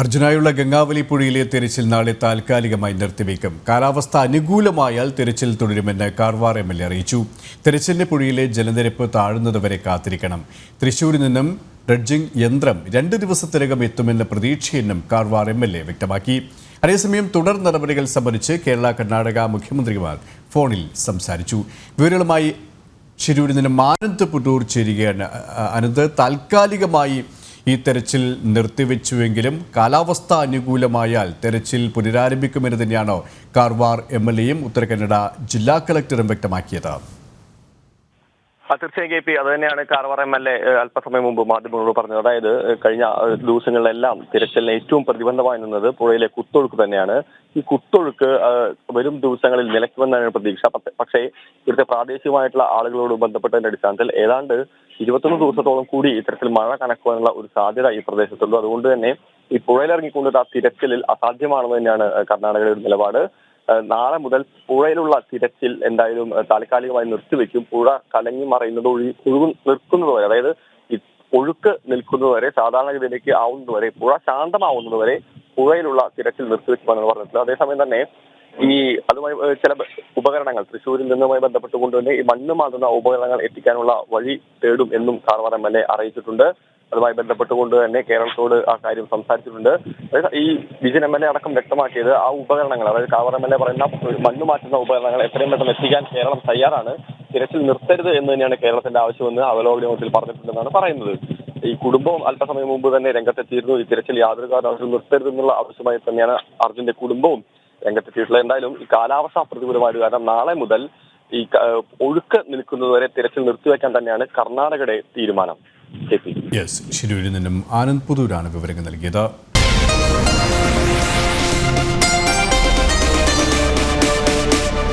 അർജുനായുള്ള ഗംഗാവലി പുഴയിലെ തിരച്ചിൽ നാളെ താൽക്കാലികമായി നിർത്തിവെക്കും കാലാവസ്ഥ അനുകൂലമായാൽ തിരച്ചിൽ തുടരുമെന്ന് കാർവാർ എം എൽ എ അറിയിച്ചു. തിരച്ചിലിന്റെ പുഴയിലെ ജലനിരപ്പ് താഴുന്നതുവരെ കാത്തിരിക്കണം. തൃശൂരിൽ നിന്നും ഡ്രഡ്ജിംഗ് യന്ത്രം രണ്ട് ദിവസത്തിനകം എത്തുമെന്ന പ്രതീക്ഷയെന്നും കാർവാർ എം എൽ എ വ്യക്തമാക്കി. അതേസമയം തുടർ നടപടികൾ സംബന്ധിച്ച് കേരള കർണാടക മുഖ്യമന്ത്രിമാർ ഫോണിൽ സംസാരിച്ചു. വിവരങ്ങളുമായി ശിരൂരിൽ നിന്നും ആനന്ദ് പുട്ടൂർ ചേരുകയാണ് അനന്ത്. താൽക്കാലികമായി ഈ തെരച്ചിൽ നിർത്തിവെച്ചുവെങ്കിലും കാലാവസ്ഥ അനുകൂലമായാൽ തെരച്ചിൽ പുനരാരംഭിക്കുമെന്ന് തന്നെയാണ് കാർവാർ എം എൽ എയും ഉത്തരകന്നഡ ജില്ലാ കളക്ടറും വ്യക്തമാക്കിയത്. തീർച്ചയായും കെ പി അത് തന്നെയാണ് കാർവാർ എം എൽ എ അല്പസമയം മുമ്പ് മാധ്യമങ്ങളോട് പറഞ്ഞത്. അതായത് കഴിഞ്ഞ ദിവസങ്ങളിലെല്ലാം തിരച്ചിലിന് ഏറ്റവും പ്രതിബന്ധമായി നിന്നത് പുഴയിലെ കുത്തൊഴുക്ക് തന്നെയാണ്. ഈ കുത്തൊഴുക്ക് വരും ദിവസങ്ങളിൽ നിലയ്ക്കുമെന്നാണ് പ്രതീക്ഷ. പക്ഷേ ഇവിടുത്തെ പ്രാദേശികമായിട്ടുള്ള ആളുകളോട് ബന്ധപ്പെട്ടതിന്റെ അടിസ്ഥാനത്തിൽ ഏതാണ്ട് ഇരുപത്തൊന്ന് ദിവസത്തോളം കൂടി ഇത്തരത്തിൽ മഴ കണക്കുവാനുള്ള ഒരു സാധ്യത ഈ പ്രദേശത്തുള്ളൂ അതുകൊണ്ട് തന്നെ ഈ പുഴയിലിറങ്ങിക്കൊണ്ടിട്ട് ആ തിരച്ചിലിൽ അസാധ്യമാണെന്ന് തന്നെയാണ് കർണാടകയുടെ ഒരു നിലപാട്. നാളെ മുതൽ പുഴയിലുള്ള തിരച്ചിൽ എന്തായാലും താൽക്കാലികമായി നിർത്തിവെക്കും. പുഴ കലങ്ങി മറയുന്നത് ഒഴി ഒഴുകു നിർക്കുന്നത് വരെ അതായത് ഒഴുക്ക് നിൽക്കുന്നതുവരെ സാധാരണഗതിയിലേക്ക് ആവുന്നതുവരെ പുഴ ശാന്തമാവുന്നത് വരെ പുഴയിലുള്ള തിരച്ചിൽ നിർത്തിവെക്കുമെന്നാണ് പറഞ്ഞിട്ടുള്ളത്. അതേസമയം തന്നെ ഈ അതുമായി ചില ഉപകരണങ്ങൾ തൃശ്ശൂരിൽ നിന്നുമായി ബന്ധപ്പെട്ടുകൊണ്ട് തന്നെ ഈ മണ്ണ് മാതുന്ന ഉപകരണങ്ങൾ എത്തിക്കാനുള്ള വഴി തേടും എന്നും കാർവാർ എം എൽ എ അറിയിച്ചിട്ടുണ്ട്. അതുമായി ബന്ധപ്പെട്ടുകൊണ്ട് തന്നെ കേരളത്തോട് ആ കാര്യം സംസാരിച്ചിട്ടുണ്ട്. ഈ വിജയൻ എം എൽ എ അടക്കം വ്യക്തമാക്കിയത് ആ ഉപകരണങ്ങൾ അതായത് കാവർ എം എൽ എ പറയുന്ന മണ്ണ് മാറ്റുന്ന ഉപകരണങ്ങൾ എത്രയും പെട്ടെന്ന് എത്തിക്കാൻ കേരളം തയ്യാറാണ്. തിരച്ചിൽ നിർത്തരുത് എന്ന് തന്നെയാണ് കേരളത്തിന്റെ ആവശ്യമെന്ന് അവലോകന യോഗത്തിൽ പറഞ്ഞിട്ടുണ്ടെന്നാണ് പറയുന്നത്. ഈ കുടുംബവും അല്പസമയം മുമ്പ് തന്നെ രംഗത്തെത്തിയിരുന്നു. ഈ തിരച്ചിൽ യാതൊരു നിർത്തരുത് എന്നുള്ള ആവശ്യമായി തന്നെയാണ് അർജുന്റെ കുടുംബവും രംഗത്തെത്തിയിട്ടുള്ളത്. എന്തായാലും ഈ കാലാവസ്ഥ പ്രതികൂലമായത് കാരണം നാളെ മുതൽ ഈ ഒഴുക്ക് നിൽക്കുന്നതുവരെ തിരച്ചിൽ നിർത്തിവെക്കാൻ തന്നെയാണ് കർണാടകയുടെ തീരുമാനം. യെസ് നിന്നും ആനന്ദ് പുതൂരാണ് വിവരങ്ങൾ നൽകിയത്.